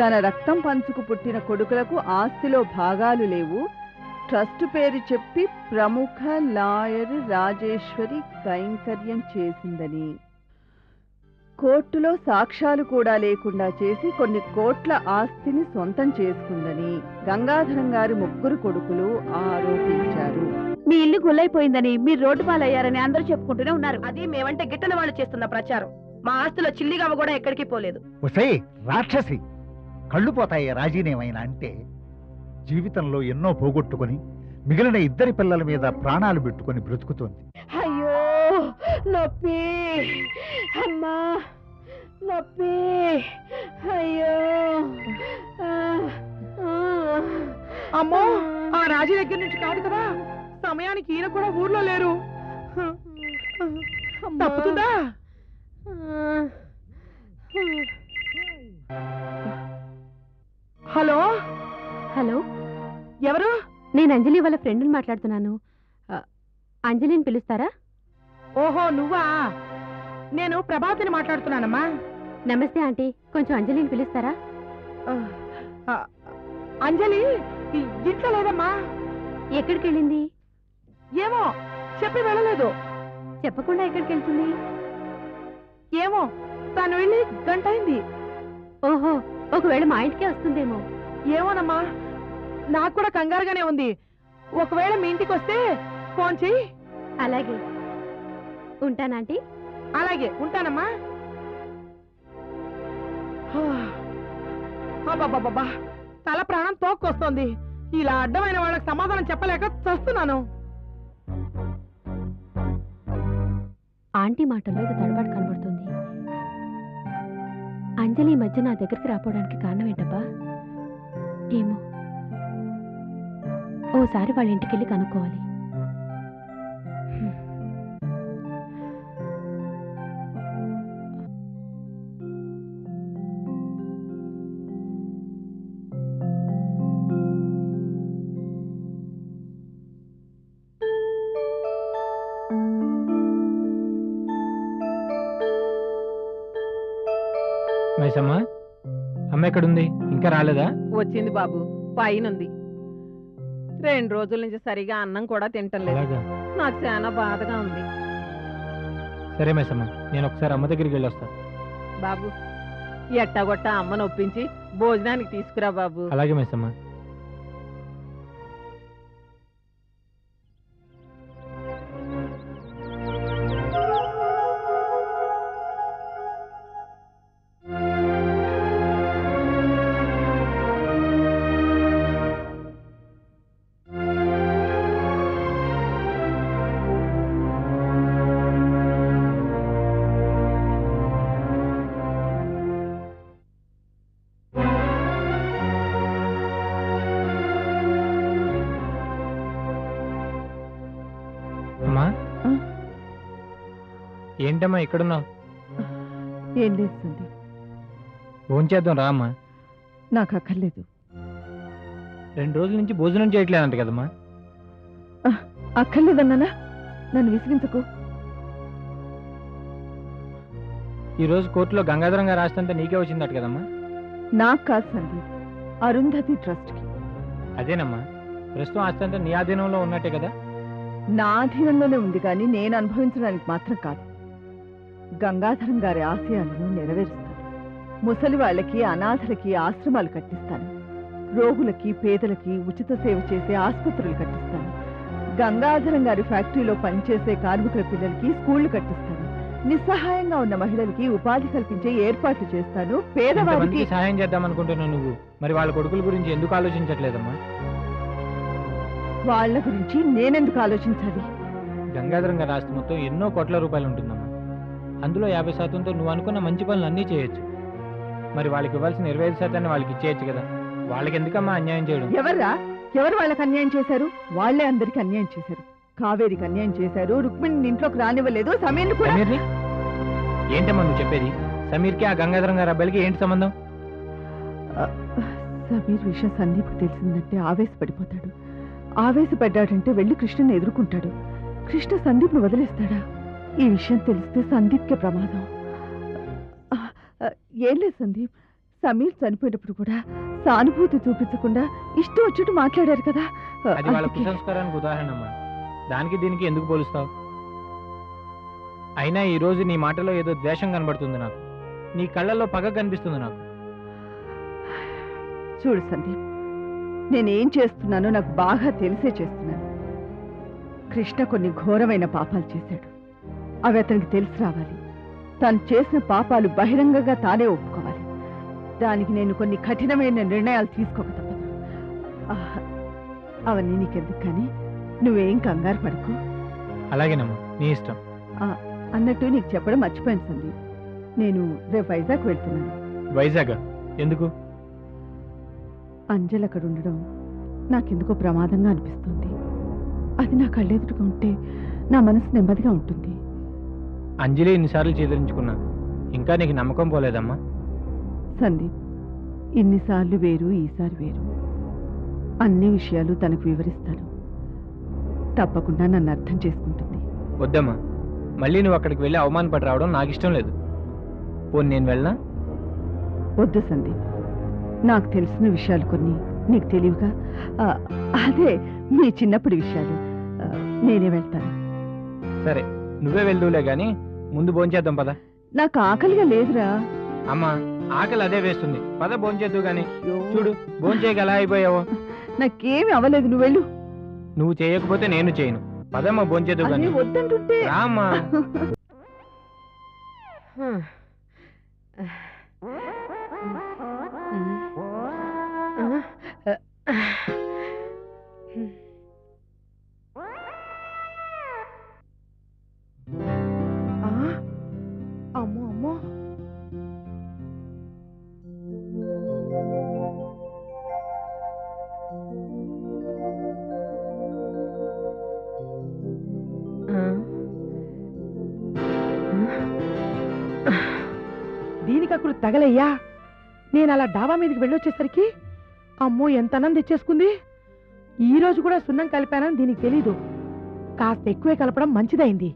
తన రక్తం పంచుకు పుట్టిన కొడుకులకు ఆస్తిలో భాగాలు లేవు. ట్రస్ట్ పేరు చెప్పి ప్రముఖ లాయర్ రాజేశ్వరి కైంకర్యం చేసిందని. కోర్టులో సాక్ష్యాలు కూడా లేకుండా చేసి కొన్ని కోట్ల ఆస్తిని సొంతం చేసుకుందని గంగాధరం గారి ముగ్గురు కొడుకులు ఆరోపించారు. మీ ఇల్లు గుల్లైపోయిందని మీరు రోడ్డు పాలయ్యారని అందరూ చెప్పుకుంటూనే ఉన్నారు. అది మేమంటే గిట్టని వాళ్ళు చేస్తున్న ప్రచారం. మా ఆస్తిలో చిల్లిగమ్మ కూడా ఎక్కడికి పోలేదు. ఒసై రాక్షసి! కళ్ళు పోతాయి రాజీనేమైనా అంటే జీవితంలో ఎన్నో పోగొట్టుకొని మిగిలిన ఇద్దరి పిల్లల మీద ప్రాణాలు పెట్టుకొని బ్రతుకుతోంది. అయ్యో నొప్పి. అమ్మా నొప్పి. అయ్యో. అమ్మో ఆ రాజీ దగ్గర నుంచి కాదు కదా? సమయానికి ఈయన కూడా ఊర్లో లేరు. తప్పుతుందా? హలో? హలో? ఎవరు? నేను అంజలి వాళ్ళ ఫ్రెండ్ని మాట్లాడుతున్నాను. ఆ, అంజలిని పిలుస్తారా? ఓహో నువ్వా? నేను ప్రభాతిని మాట్లాడుతున్నానమ్మా. నమస్తే ఆంటీ. కొంచెం అంజలిని పిలుస్తారా? ఆ, ఆ, అంజలి ఈ ఇంట్లో లేదమ్మా. ఎక్కడికి వెళ్ళింది ఏమో చెప్పి వెళ్ళలేదు. చెప్పకుండా ఎక్కడికి వెళ్తుంది ఏమో తను వెళ్ళి గంట అయింది ఓహో ఒకవేళ మా ఇంటికే వస్తుందేమో. ఏమోనమ్మా నాకు కూడా కంగారుగానే ఉంది. ఒకవేళ మీ ఇంటికి వస్తే ఫోన్ చెయ్యి. అలాగే. ఉంటానాంటీ అలాగే ఉంటానమ్మా. తల ప్రాణం తోక్కొస్తోంది. ఇలా అడ్డమైన వాళ్ళకి సమాధానం చెప్పలేక చస్తున్నాను. ఆంటీ మాటల్లో ఏదో తడబాటు కనబడుతుంది. అంజలి ఈ మధ్య నా దగ్గరికి రాపోవడానికి కారణం ఏంటబ్బా? ఏమో. ఓసారి వాళ్ళ ఇంటికి వెళ్ళి కనుక్కోవాలి. మైసమ్మ అమ్మ ఎక్కడుంది? ఇంకా రాలేదా? వచ్చింది బాబు. పైనుంది. రెండు రోజుల నుంచి సరిగా అన్నం కూడా తింటం లేదు. అలాగా? నాకు చాలా బాధగా ఉంది. సరే మైసమ్మ నేను ఒకసారి అమ్మ దగ్గరికి వెళ్ళి వస్తా బాబు ఎట్టగొట్ట అమ్మను ఒప్పించి భోజనానికి తీసుకురా బాబు. అలాగే మైసమ్మ. ఏంటమ్మా ఇక్కడున్నావు? ఏం లేస్తుంది భోంచేద్దాం రా అమ్మా. నాకు అక్కర్లేదు. రెండు రోజుల నుంచి భోజనం చేయట్లేదంట కదమ్మా. అక్కర్లేదన్నానా నన్ను విసిగించకు. ఈ రోజు కోర్టులో గంగాధరం గారు రాస్తుంటే నీకే వచ్చిందట కదమ్మా. నాకు కాదు సందీప్. అరుంధతి ట్రస్ట్కి. అదేనమ్మా. ప్రస్తుతం ఆస్తి అంతా నీ ఆధీనంలో ఉన్నట్టే కదా? నా అధీనంలోనే ఉంది కానీ నేను అనుభవించడానికి మాత్రం కాదు. గంగాధరం గారి ఆశయాలను నెరవేరుస్తాను. ముసలి వాళ్ళకి అనాథలకి ఆశ్రమాలు కట్టిస్తాను. రోగులకి పేదలకి ఉచిత సేవ చేసే ఆసుపత్రులు కట్టిస్తాను. గంగాధరం గారి ఫ్యాక్టరీలో పనిచేసే కార్మికుల పిల్లలకి స్కూళ్ళు కట్టిస్తాను. నిస్సహాయంగా ఉన్న మహిళలకి ఉపాధి కల్పించే ఏర్పాట్లు చేస్తాను. పేదవారికి సహాయం చేద్దాం అనుకుంటున్నావు నువ్వు. మరి వాళ్ళ కొడుకుల గురించి ఎందుకు ఆలోచించట్లేదమ్మా? వాళ్ళ గురించి నేనెందుకు ఆలోచించాలి? గంగాధరం గారి ఆస్తి మొత్తం ఎన్నో కోట్ల రూపాయలు ఉంటుందమ్మా. అందులో యాభై శాతంతో నువ్వు అనుకున్న మంచి పనులు అన్నీ చేయొచ్చు. మరి వాళ్ళకి ఇవ్వాల్సిన ఇరవై ఐదు శాతాన్ని వాళ్ళకి ఇచ్చేయచ్చు కదా. వాళ్ళకి ఎందుకమ్మా అన్యాయం చేయడం? ఎవర్రా? ఎవరు వాళ్ళకి అన్యాయం చేశారు? వాళ్ళే అందరికి అన్యాయం చేశారు. కావేరికి అన్యాయం చేశారు. రుక్మిణి ఇంట్లోకి రానివ్వలేదు. సమీర్ని కూడా సమీర్ని? ఏంటమ్మా నువ్వు చెప్పేది? సమీర్కి ఆ గంగాధరం గారి అబ్బాయిలకి ఏంటి సంబంధం? సమీర్ విషయం సందీప్కి తెలిసిందంటే ఆవేశపడిపోతాడు. ఆవేశపడ్డాడంటే వెళ్ళి కృష్ణని ఎదుర్కొంటాడు. కృష్ణ సందీప్ను వదిలేస్తాడా? ఈ విషయం తెలిస్తే సందీప్కే ప్రమాదం. ఏం లేదు సందీప్. సమీర్ చనిపోయినప్పుడు కూడా సానుభూతి చూపించకుండా ఇష్టం వచ్చినట్టు మాట్లాడారు కదా. అది వాళ్ళ కుసంస్కారానికి ఉదాహరణ అమ్మా. దానికి దీనికి ఎందుకు పోలుస్తావు? అయినా ఈ రోజు నీ మాటలో ఏదో ద్వేషం కనబడుతుంది నాకు. నీ కళ్ళల్లో పగ కనిపిస్తుంది నాకు. చూడు సందీప్ నేనేం చేస్తున్నానో నాకు బాగా తెలిసే చేస్తున్నాను. కృష్ణ కొన్ని ఘోరమైన పాపాలు చేశాడు. అవి అతనికి తెలిసి రావాలి. తను చేసిన పాపాలు బహిరంగంగా తానే ఒప్పుకోవాలి. దానికి నేను కొన్ని కఠినమైన నిర్ణయాలు తీసుకోక తప్పదు. ఆహ్, అవన్నీ నీకెందుకు కానీ? నువ్వేం కంగారు పడకు. అలాగేనమ్మా నీ ఇష్టం. అన్నట్టు నీకు చెప్పడం మర్చిపోయాను సందీప్. నేను రేపు వైజాగ్ వెళ్తున్నాను. వైజాగ్? ఎందుకు? అంజల్ అక్కడ ఉండడం నాకెందుకో ప్రమాదంగా అనిపిస్తుంది. అది నా కళ్ళెదురుగా ఉంటే నా మనసు నెమ్మదిగా ఉంటుంది. అంజలి ఇన్నిసార్లు చేదరించుకున్నా. ఇంకా నీకు నమ్మకం పోలేదమ్మా. సందీప్ ఇన్నిసార్లు వేరు ఈసారి వేరు. అన్ని విషయాలు తనకు వివరిస్తాను. తప్పకుండా నన్ను అర్థం చేసుకుంటుంది. వద్దమ్మా. మళ్ళీ నువ్వు అక్కడికి వెళ్ళి అవమానపడి రావడం నాకు ఇష్టం లేదు. పోనీ నేను వెళ్ళనా? వద్దు సందీప్. నాకు తెలిసిన విషయాలు కొన్ని నీకు తెలియగా అదే మీ చిన్నప్పటి విషయాలు. నేనే వెళ్తాను. సరే నువ్వే వెళ్దూలే గాని ముందు భోంచేద్దాం పద. నాకు ఆకలిగా లేదురా. అమ్మా ఆకలి అదే వేస్తుంది. పద భోంచేద్దు గాని. చూడు భోంచేయక ఎలా అయిపోయావో. నాకేమి అవ్వలేదు నువ్వు వెళ్ళు. నువ్వు చేయకపోతే నేను చేయను. పదమ్మా భోంచేద్దు గాని. వద్దంటుంటే. రామ్మా. అమ్మో అమ్మో. దీనికి అక్కడ తగలయ్యా. నేను అలా డాబా మీదకి వెళ్ళొచ్చేసరికి అమ్మో ఎంత అన్నం తెచ్చేసుకుంది? ఈ రోజు కూడా సున్నం కలిపానని దీనికి తెలీదు. కాస్త ఎక్కువే కలపడం మంచిదైంది.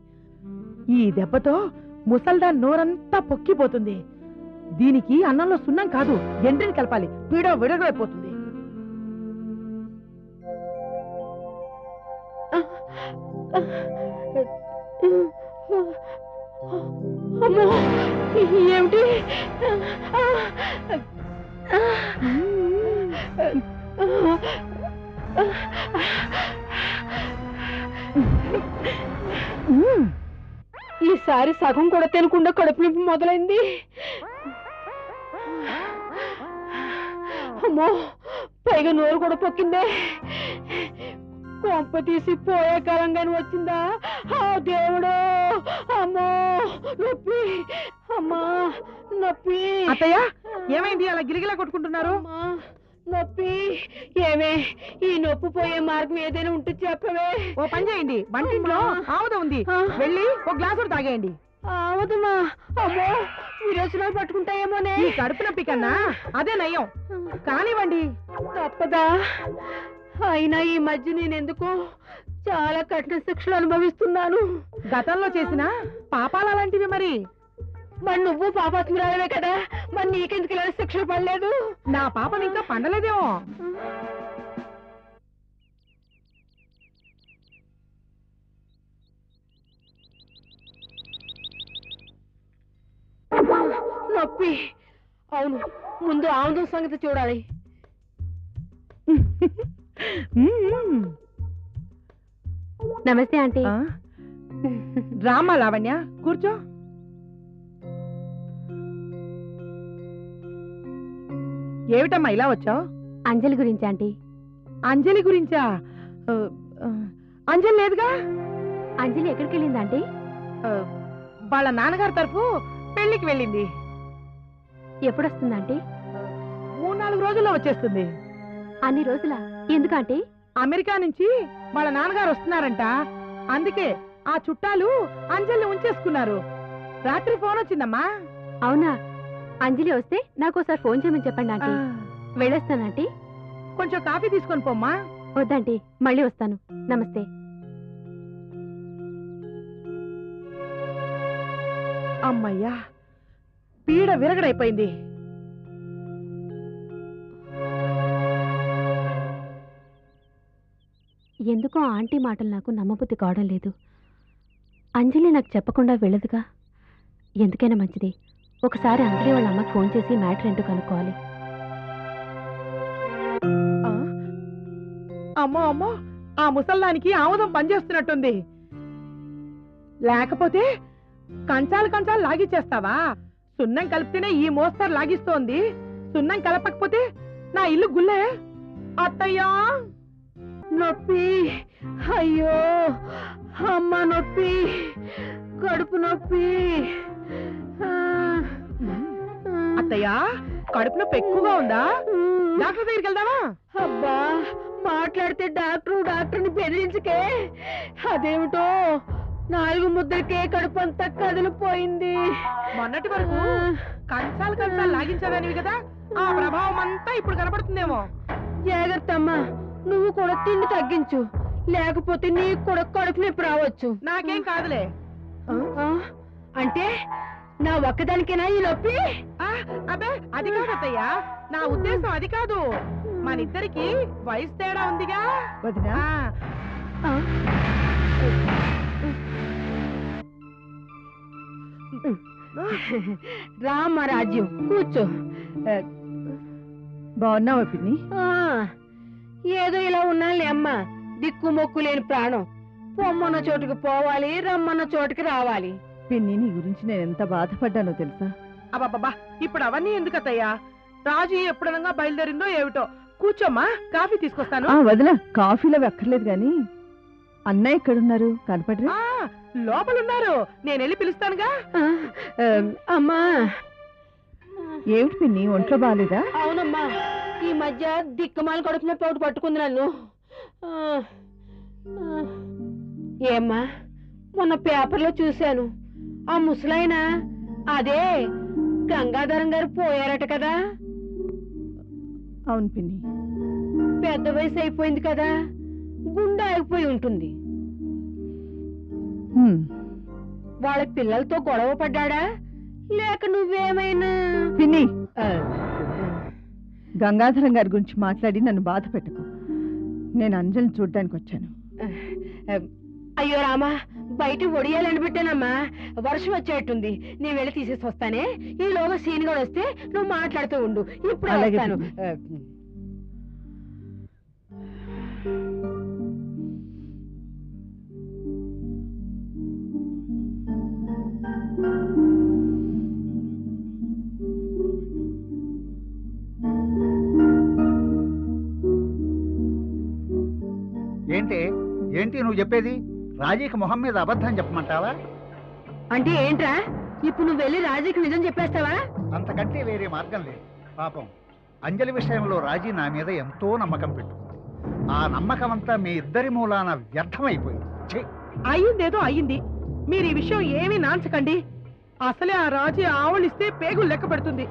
ఈ దెబ్బతో ముసల్దాన్ నోరంతా పొక్కిపోతుంది. దీనికి అన్నంలో సున్నం కాదు ఎండ్రిని కలపాలి. పీడ విడగైపోతుంది అమ్మో ఏమిటి? మ్మ్. ఈసారి సగం కూడా తినకుండా కడుపు నొప్పి మొదలైంది. అమ్మో పైగా నోరు కూడా పొక్కిందే. కొంప తీసి పోయే కాలంగాని వచ్చిందా? ఆ దేవుడు అమ్మో నొప్పి. అమ్మా నొప్పి. అత్తయ్య ఏమైంది? అలా గిలిగిలా కొట్టుకుంటున్నారు? నొప్పి? ఏమే ఈ నొప్పి పోయే మార్గం ఏదైనా ఉంటే చెప్పవే. ఓ పని చేయండి. వంటింట్లో ఆముదం ఉంది. వెళ్ళి ఓ గ్లాసు తాగేయండి. అవదమ్మా అమ్మో విరోచనాలు పట్టుకుంటాయేమోనే. ఈ కడుపు నొప్పి కన్నా అదే నయం. కానివ్వండి. తప్పదా? అయినా ఈ మధ్య నేను ఎందుకో చాలా కఠిన శిక్షలు అనుభవిస్తున్నాను. గతంలో చేసిన పాపాలు అలాంటివి మరి. మరి నువ్వు పాపాత్మురాలవే కదా? మరి నీకెందుకు ఇలా శిక్షలు పడలేదు? నా పాపం ఇంకా పండలేదేమో. నొప్పి. అవును ముందు ఆముదం సంగతి చూడాలి. నమస్తే ఆంటీ. ఆ? రామ్మా లావణ్య కూర్చో. ఏమిటమ్మా ఇలా వచ్చావు? అంజలి గురించి ఆంటీ. అంజలి గురించా? ఆ, ఆ, అంజలి లేదుగా? అంజలి ఎక్కడికి వెళ్ళింది ఆంటీ? ఆ, వాళ్ళ నాన్నగారి తరఫు పెళ్ళికి వెళ్ళింది. ఎప్పుడు వస్తుంది ఆంటీ? మూడు నాలుగు రోజుల్లో వచ్చేస్తుంది. అన్ని రోజుల? ఎందుకు ఆంటీ? అమెరికా నుంచి వాళ్ళ నాన్నగారు వస్తున్నారంట. అందుకే ఆ చుట్టాలు అంజలిని ఉంచేసుకున్నారు. రాత్రి ఫోన్ వచ్చిందమ్మా. అవునా? అంజలి వస్తే నాకు ఒకసారి ఫోన్ చేయమని చెప్పండి ఆంటీ. వెళ్ళేస్తానంటీ కొంచెం కాఫీ తీసుకొని పోమ్మా. వద్దంటీ మళ్ళీ వస్తాను. నమస్తే. అమ్మయ్యా పీడ విరగడైపోయింది. ఎందుకో ఆంటీ మాటలు నాకు నమ్మబుద్ధి కావడం లేదు. అంజలి నాకు చెప్పకుండా వెళ్ళదుగా? ఎందుకైనా మంచిది. ఒకసారి అంజలి వాళ్ళ అమ్మకి ఫోన్ చేసి మ్యాటర్ ఏంటో కనుక్కోవాలి ఆ? అమ్మో అమ్మో ఆ ముసల్దానికి ఆముదం పనిచేస్తున్నట్టుంది. లేకపోతే కంచాలు కంచాలు లాగిచ్చేస్తావా? సున్నం కలిపితేనే ఈ మోస్తరు లాగిస్తోంది. సున్నం కలపకపోతే నా ఇల్లు గుల్లే. అత్తయ్యా! నొప్పి. అయ్యో! అమ్మ నొప్పి. కడుపు నొప్పి. అత్తయ్యా కడుపు నొప్పి ఎక్కువగా ఉందా? డాక్టర్ దగ్గరికి వెళ్దామా? అబ్బా మాట్లాడితే డాక్టర్ డాక్టర్ని బెదిరించకే. అదేమిటో? నాలుగు ముద్దలకే కడుపు అంతా కదిలిపోయింది. మొన్నటి వరకు కంచాలు కంచాలు లాగించదానివి కదా? ఆ ప్రభావం అంతా ఇప్పుడు కనపడుతుందేమో జాగ్రత్త అమ్మా నువ్వు కూడా తిండి తగ్గించు. లేకపోతే నీకు కూడా కడుపు నొప్పి రావచ్చు. నాకేం కాదులే. అంటే నా ఒక్కదానికేనా ఈ నొప్పి? అబ్బే అది కాదు అత్తయ్యా. నా ఉద్దేశం అది కాదు. మన ఇద్దరికి వయసు తేడా ఉందిగా. వదినా. ఆ, ఆ, రామ్మ రాజ్యం కూర్చో. బాగున్నావా పిన్ని? ఏదో ఇలా ఉన్నానులే అమ్మ. దిక్కు మొక్కు లేని ప్రాణం. పొమ్మన్న చోటుకి పోవాలి రమ్మన్న చోటుకి రావాలి. పిన్ని నీ గురించి నేను ఎంత బాధపడ్డానో తెలుసా? అబ్బబ్బబ్బా ఇప్పుడు అవన్నీ ఎందుకు అత్తయ్యా? రాజు ఎప్పుడనగా బయలుదేరిందో ఏమిటో? కూర్చోమ్మా కాఫీ తీసుకొస్తాను. ఆ వదిన కాఫీలో అక్కర్లేదు గాని అన్నయ్య ఎక్కడున్నారు? కనపడరు? ఆ, లోపల ఉన్నారు నేను వెళ్ళి పిలుస్తానుగా అమ్మా. ఏమిటి పిన్ని ఒంట్లో బాగాలేదా అవునమ్మా ఈ మధ్య దిక్కుమాల కడుపు నొప్పి ఒకటి పట్టుకుంది నన్ను. ఆ, ఆ. ఏమ్మా మొన్న పేపర్లో చూశాను. ఆ ముసలాయన అదే గంగాధరం గారు పోయారట కదా? అవును పిన్ని. పెద్ద వయసు అయిపోయింది కదా? గుండె ఆగిపోయి ఉంటుంది. వాళ్ళ పిల్లలతో గొడవ పడ్డాడా? లేక నువ్వేమైనా? పిన్ని. గంగాధరం గారి గురించి మాట్లాడి నన్ను బాధ పెట్టకు. నేను అంజలిని చూడ్డానికి వచ్చాను అయ్యో రామా బయట ఒడియాలని పెట్టానమ్మా వర్షం వచ్చేట్టుంది. నేను వెళ్ళి తీసేసి వస్తానే. ఈలోగా సీన్ కూడా వస్తే నువ్వు మాట్లాడుతూ ఉండు. ఇప్పుడు అలాగే వస్తాను. ఏంటి? ఏంటి నువ్వు చెప్పేది? రాజీకి మొహం మీద అబద్ధం చెప్పమంటావా? అంటే ఏంట్రా? ఇప్పుడు నువ్వు వెళ్ళి రాజీకి నిజం చెప్పేస్తావా? అంతకంటే వేరే మార్గం లేదు. పాపం అంజలి విషయంలో రాజీ నా మీద ఎంతో నమ్మకం పెట్టుకుంది. ఆ నమ్మకం అంతా మీ ఇద్దరి మూలాన వ్యర్థమైపోయింది. ఛీ! అయ్యిందేదో అయ్యింది. మీరు ఈ విషయం ఏమీ నాంచకండి. అసలే ఆ రాజు ఆవలిస్తే పేగులు లెక్క పెడుతుంది.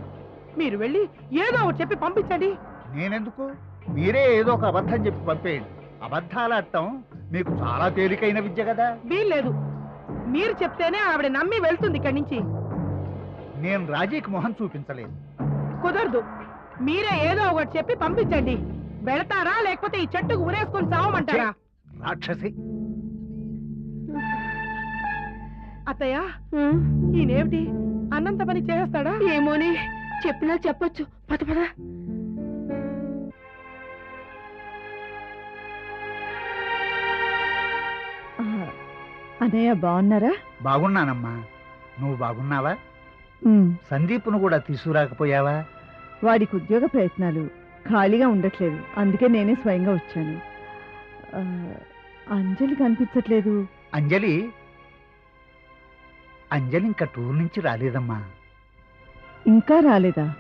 మీరు వెళ్ళి ఏదో ఒకటి చెప్పి పంపించండి. నేనెందుకు? మీరే ఏదో ఒక అబద్ధం చెప్పి పంపేయండి. అబద్ధాలాడటం మీకు చాలా తేలికైన విద్య కదా? వీల్లేదు. మీరు చెప్తేనే ఆవిడ నమ్మి వెళ్తుంది ఇక్కడి నుంచి. నేను రాజీకి మొహం చూపించలేదు. కుదరదు. మీరే ఏదో ఒకటి చెప్పి పంపించండి. వెళతారా లేకపోతే ఈ చెట్టుకు ఉరేసుకొని చావమంటారా? రాక్షసి. అత్తయ్య ఈయనేమిటి? అన్నంత పని చేస్తాడా? ఏమోని చెప్పినా చెప్పొచ్చు. పద పద. అన్నయ్య బాగున్నారా? బాగున్నానమ్మా. నువ్వు బాగున్నావా? సందీప్ను కూడా తీసుకురాకపోయావా? వాడికి ఉద్యోగ ప్రయత్నాలు ఖాళీగా ఉండట్లేదు. అందుకే నేనే స్వయంగా వచ్చాను. అంజలి కనిపించట్లేదు. అంజలి? అంజలి ఇంకా టూర్ నుంచి రాలేదమ్మా. ఇంకా రాలేదా?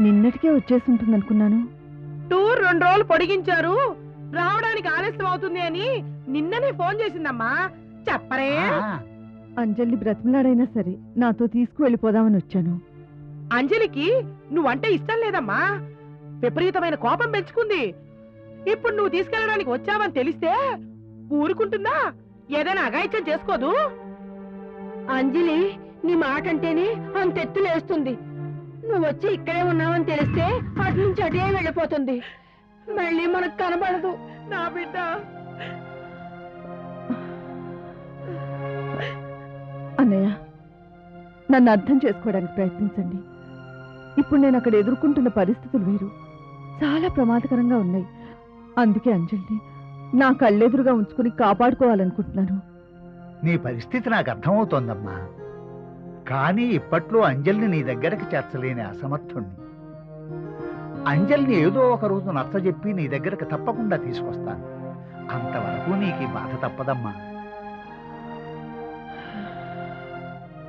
నిన్నటికే వచ్చేసి ఉంటుంది అనుకున్నాను టూర్ రెండు రోజులు పొడిగించారు. రావడానికి ఆలస్యం అవుతుంది అని నిన్ననే ఫోన్ చేసిందమ్మా. చెప్పరే. ఆ, అంజలిని బ్రతిమలాడైనా సరే నాతో తీసుకువెళ్ళిపోదామని వచ్చాను. అంజలికి నువ్వంటే ఇష్టం లేదమ్మా. విపరీతమైన కోపం పెంచుకుంది. ఇప్పుడు నువ్వు తీసుకెళ్ళడానికి వచ్చావని తెలిస్తే ఊరుకుంటుందా? ఏదైనా అగాయిత్యం చేసుకోదు? అంజలి నీ మాట అంటేనే అంత ఎత్తులేస్తుంది నువ్వు వచ్చి ఇక్కడే ఉన్నావని తెలిస్తే అటు నుంచి అటే వెళ్ళిపోతుంది. మళ్ళీ మనకు కనబడదు. నా బిడ్డ. నన్ను అర్థం చేసుకోవడానికి ప్రయత్నించండి. ఇప్పుడు నేను అక్కడ ఎదుర్కొంటున్న పరిస్థితులు వేరు. చాలా ప్రమాదకరంగా ఉన్నాయి. అందుకే అంజలిని నా కళ్ళెదురుగా ఉంచుకుని కాపాడుకోవాలనుకుంటున్నాను. నీ పరిస్థితి నాకు అర్థమవుతోందమ్మా. కానీ ఇప్పట్లో అంజలిని నీ దగ్గరకు చేర్చలేని అసమర్థుణ్ణి. అంజలిని ఏదో ఒక రోజు నచ్చజెప్పి నీ దగ్గరకు తప్పకుండా తీసుకొస్తాను. అంతవరకు నీకు బాధ తప్పదమ్మా.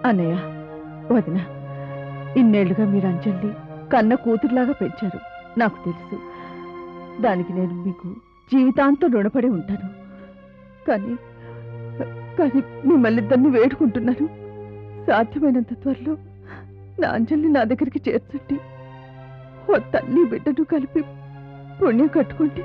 అన్నయ్య వదిన ఇన్నేళ్ళుగా మీరు అంజల్ని కన్న కూతురులాగా పెంచారు నాకు తెలుసు. దానికి నేను మీకు జీవితాంతం రుణపడి ఉంటాను. కానీ కానీ మిమ్మల్ని ఇద్దరిని వేడుకుంటున్నాను. సాధ్యమైనంత త్వరలో నా అంజల్ని నా దగ్గరికి చేర్చండి. ఓ తల్లి బిడ్డను కలిపి పుణ్యం కట్టుకుంటే